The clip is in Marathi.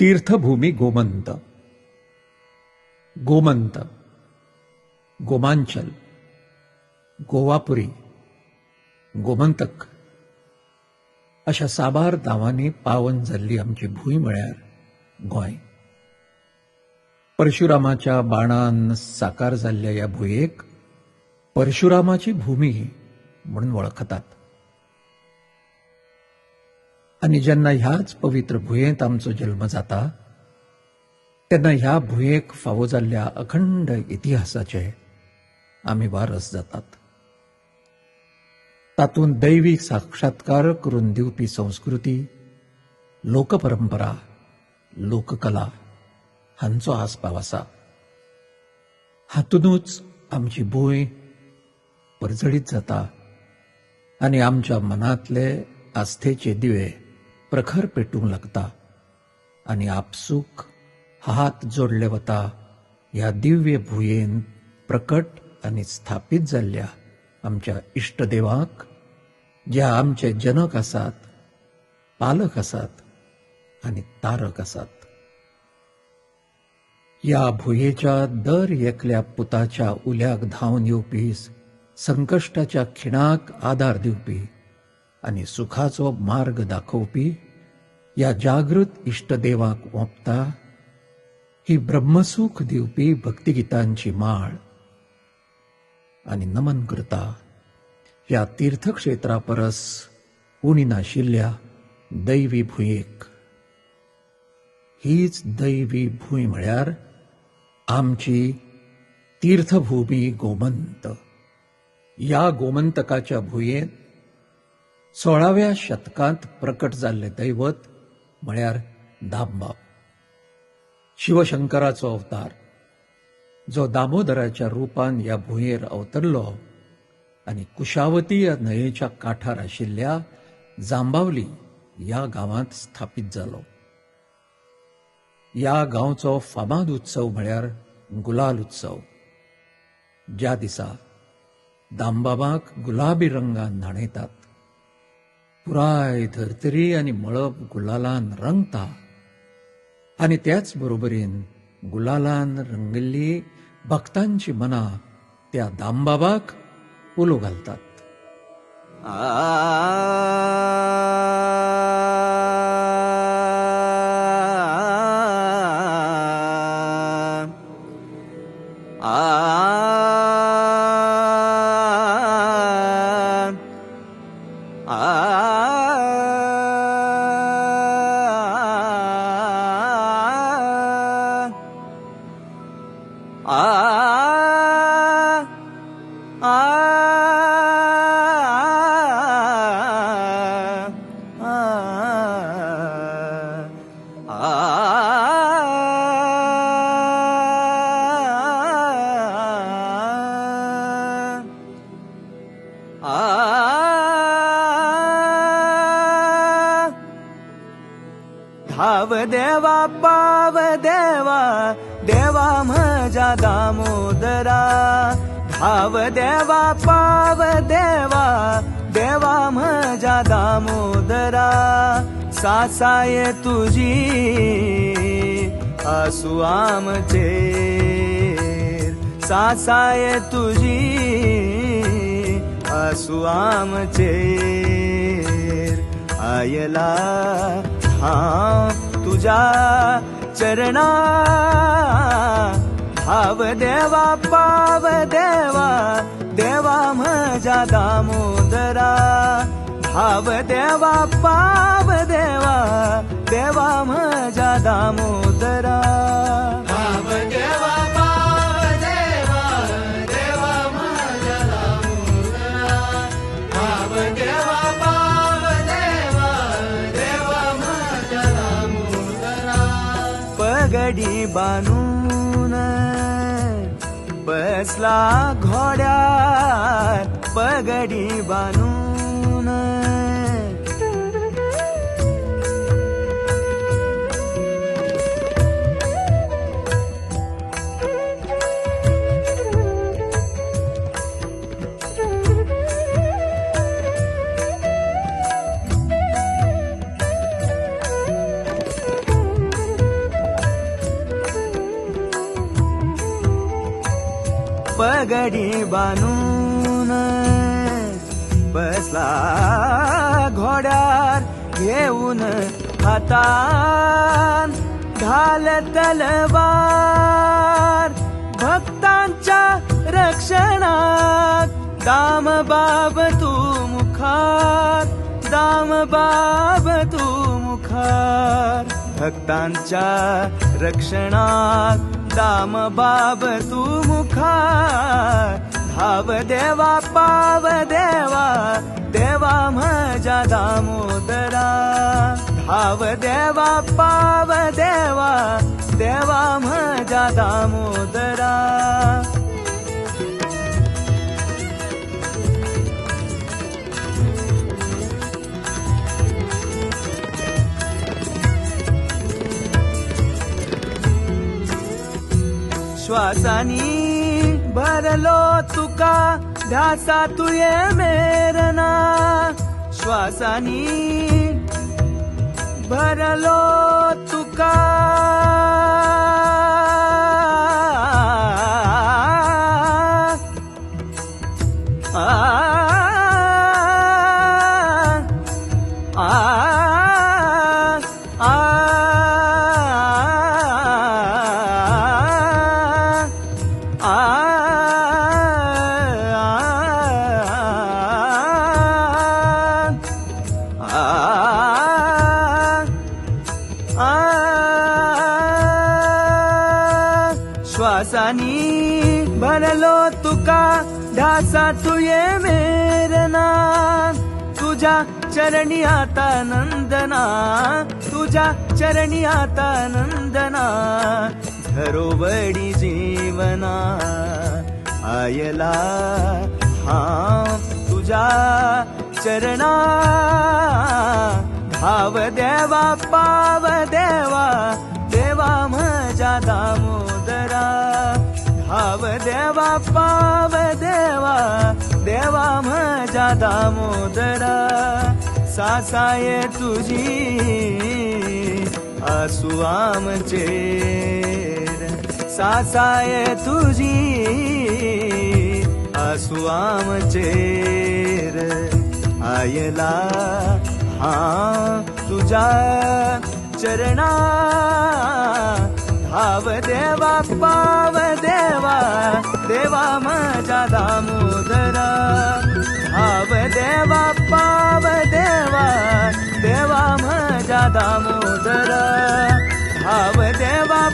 तीर्थभूमी गोमंत. गोमंत. गोमांचल. गोवापुरी. गोमंतक. अशा साबार नांवांनी पावन जाल्ली आमची भूंय म्हळ्यार गोंय. परशुरामाच्या बाणान साकार जाल्ल्या ह्या भुंयेक परशुरामाची भूमी म्हणून वळखतात. आनी जेन्ना ह्याच पवित्र भुंयेंत आमचो जल्म जाता तेन्ना ह्या भुंयेक फावो जाल्ल्या अखंड इतिहासाचे आमी वारस जातात. तातूंत दैवीक साक्षात्कार करून दिवपी संस्कृती लोकपरंपरा लोककला हांचो आस्पाव आसा. हातूनच आमची भूंय परजळीत जाता आनी आमच्या मनांतले आस्थेचे दिवे प्रखर पेटूंक लागता आनी आपसूक हात जोडले वता ह्या दिव्य भुयेन प्रकट आनी स्थापीत जाल्ल्या आमच्या इष्टदेवाक जे आमचे जनक आसात पालक आसात आनी तारक आसात ह्या भुंयेच्या दर एकल्या पुताच्या उल्याक धांवन येवपी संकश्टाच्या खिणाक आदार दिवपी आनी सुखाचो मार्ग दाखोवपी. ह्या जागृत इष्टदेवाक ओंपता. ही ब्रह्मसूख दिवपी भक्तिगीतांची माळ. आनी नमन करता. ह्या तीर्थक्षेत्रा परस उणी नाशिल्ल्या दैवी भुंयेक हीच दैवी भूंय म्हळ्यार आमची तीर्थभूमी गोमंत. ह्या गोमंतकाच्या भुंयेंत सोळाव्या शतकांत प्रकट जाल्ले दैवत म्हळ्यार दामबाब. शिवशंकराचो अवतार. जो दामोदराच्या रुपान ह्या भुंयेर अवतरलो आनी कुशावती ह्या न्हंयेच्या काठार आशिल्ल्या जांबावली ह्या गांवांत स्थापीत जालो. ह्या गांवचो फामाद उत्सव म्हळ्यार गुलाल उत्सव. ज्या दिसा दामबाबाक गुलाबी रंगान न्हाणयतात. पुराय धर्तरी आनी मळब गुलालान रंगता आनी त्याच बरोबरीन गुलालान रंगिल्ली भक्तांची मनां त्या दामबाबाक उलो घालतात आ पाव देवा पाव देवा देवा म्हजा दामोदरा. धाव देवा पाव देवा देवा म्हजा दामोदरा. सासाय तुझी आसू आमचे. सासाय तुझी आसू आमचे. आयला हा तुझ्या चरणा। भाव देवा पाव देवा देवा म्हजा दामोदरा। भाव देवा पाव देवा देवा म्हजा दामोदरा। पगडी बांधून बसला घोड्यार पगडी बांधून गडी बांधून बसला घोड्यार घेऊन हातान घाल तलवार. भक्तांच्या रक्षणात दाम बाब तू मुखार दाम बाब तू मुखार भक्तांच्या रक्षणात दाम बाब तू मुखा धाव देवा पाव देवा देवा माझ्या दामोदरा. धाव देवा पाव देवा देवा माझ्या दामोदरा. श्वासानी भरलो तुका ध्यासा तुये मेरना श्वासानी भरलो तुका श्वासानी भरलो तुका ढासा तुये मेरना तुझ्या चरणी आता नंदना तुझ्या चरणी आता नंदना. धरोवडी जीवना आयला हा तुझ्या चरणा. धाव देवा पाव देवा देवा माझ्या दामोदरा. धाव देवा पाव देवा देवा माझ्या दामोदरा. सासाये तुझी आसू आमचे. सासाये तुझी आसू आमचे. आयला हा तुझ्या चरणा धाव देवा पाव देवा देवा माझ्या दामोदरा. धाव देवा पाव देवा देवा माझ्या दामोदरा. धाव देवा